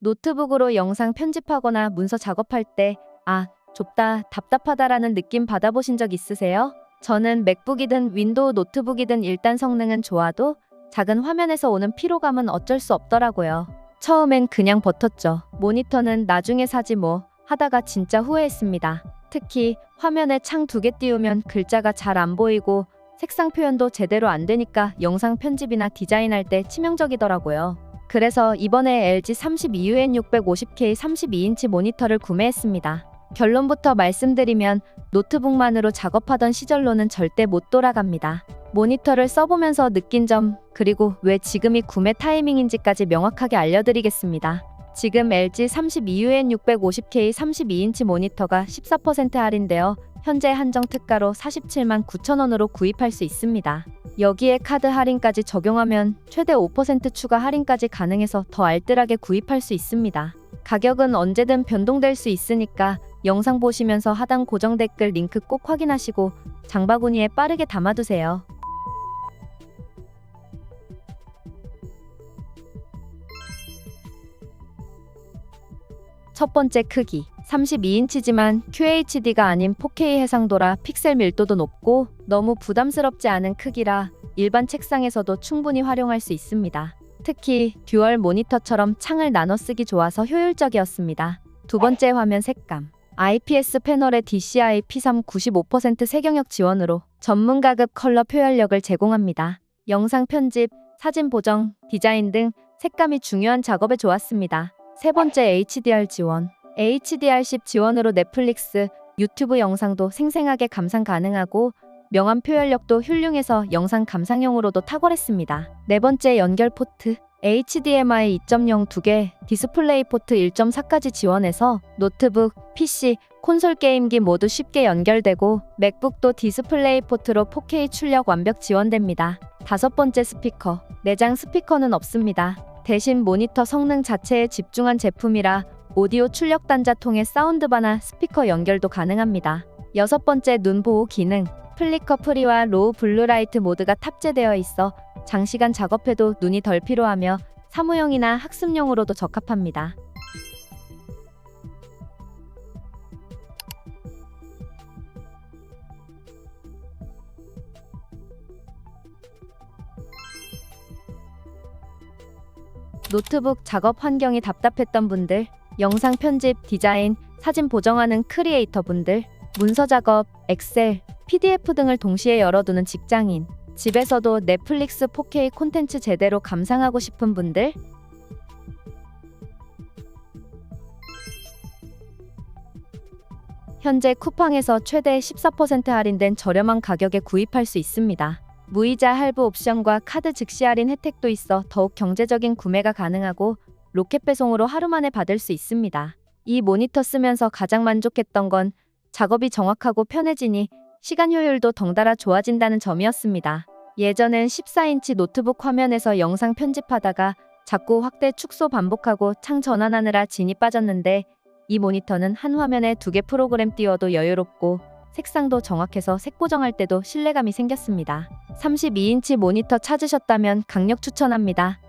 노트북으로 영상 편집하거나 문서 작업할 때, 아, 좁다, 답답하다라는 느낌 받아보신 적 있으세요? 저는 맥북이든 윈도우 노트북이든 일단 성능은 좋아도 작은 화면에서 오는 피로감은 어쩔 수 없더라고요. 처음엔 그냥 버텼죠. 모니터는 나중에 사지 뭐 하다가 진짜 후회했습니다. 특히 화면에 창 두 개 띄우면 글자가 잘 안 보이고 색상 표현도 제대로 안 되니까 영상 편집이나 디자인할 때 치명적이더라고요. 그래서 이번에 LG 32UN 650K 32인치 모니터를 구매했습니다. 결론부터 말씀드리면 노트북만으로 작업하던 시절로는 절대 못 돌아갑니다. 모니터를 써보면서 느낀 점, 그리고 왜 지금이 구매 타이밍인지까지 명확하게 알려드리겠습니다. 지금 LG 32UN 650K 32인치 모니터가 14% 할인되어 현재 한정 특가로 47만 9천원으로 구입할 수 있습니다. 여기에 카드 할인까지 적용하면 최대 5% 추가 할인까지 가능해서 더 알뜰하게 구입할 수 있습니다. 가격은 언제든 변동될 수 있으니까 영상 보시면서 하단 고정 댓글 링크 꼭 확인하시고 장바구니에 빠르게 담아두세요. 첫 번째 크기 32인치지만 QHD가 아닌 4K 해상도라 픽셀 밀도도 높고 너무 부담스럽지 않은 크기라 일반 책상에서도 충분히 활용할 수 있습니다. 특히 듀얼 모니터처럼 창을 나눠 쓰기 좋아서 효율적이었습니다. 두 번째 화면 색감 IPS 패널의 DCI P3 95% 세경역 지원으로 전문가급 컬러 표현력을 제공합니다. 영상 편집, 사진 보정, 디자인 등 색감이 중요한 작업에 좋았습니다. 세 번째 HDR 지원. HDR10 지원으로 넷플릭스, 유튜브 영상도 생생하게 감상 가능하고 명암 표현력도 훌륭해서 영상 감상용으로도 탁월했습니다. 네 번째 연결 포트. HDMI 2.0 2개, 디스플레이 포트 1.4까지 지원해서 노트북, PC, 콘솔 게임기 모두 쉽게 연결되고 맥북도 디스플레이 포트로 4K 출력 완벽 지원됩니다. 다섯 번째 스피커. 내장 스피커는 없습니다. 대신 모니터 성능 자체에 집중한 제품이라 오디오 출력 단자 통해 사운드바나 스피커 연결도 가능합니다. 여섯 번째 눈 보호 기능. 플리커 프리와 로우 블루라이트 모드가 탑재되어 있어 장시간 작업해도 눈이 덜 피로하며 사무용이나 학습용으로도 적합합니다. 노트북 작업 환경이 답답했던 분들, 영상 편집, 디자인, 사진 보정하는 크리에이터 분들, 문서 작업, 엑셀, PDF 등을 동시에 열어두는 직장인, 집에서도 넷플릭스 4K 콘텐츠 제대로 감상하고 싶은 분들, 현재 쿠팡에서 최대 14% 할인된 저렴한 가격에 구입할 수 있습니다. 무이자 할부 옵션과 카드 즉시 할인 혜택도 있어 더욱 경제적인 구매가 가능하고 로켓 배송으로 하루 만에 받을 수 있습니다. 이 모니터 쓰면서 가장 만족했던 건 작업이 정확하고 편해지니 시간 효율도 덩달아 좋아진다는 점이었습니다. 예전엔 14인치 노트북 화면에서 영상 편집하다가 자꾸 확대 축소 반복하고 창 전환하느라 진이 빠졌는데 이 모니터는 한 화면에 두 개 프로그램 띄워도 여유롭고 색상도 정확해서 색 보정할 때도 신뢰감이 생겼습니다. 32인치 모니터 찾으셨다면 강력 추천합니다.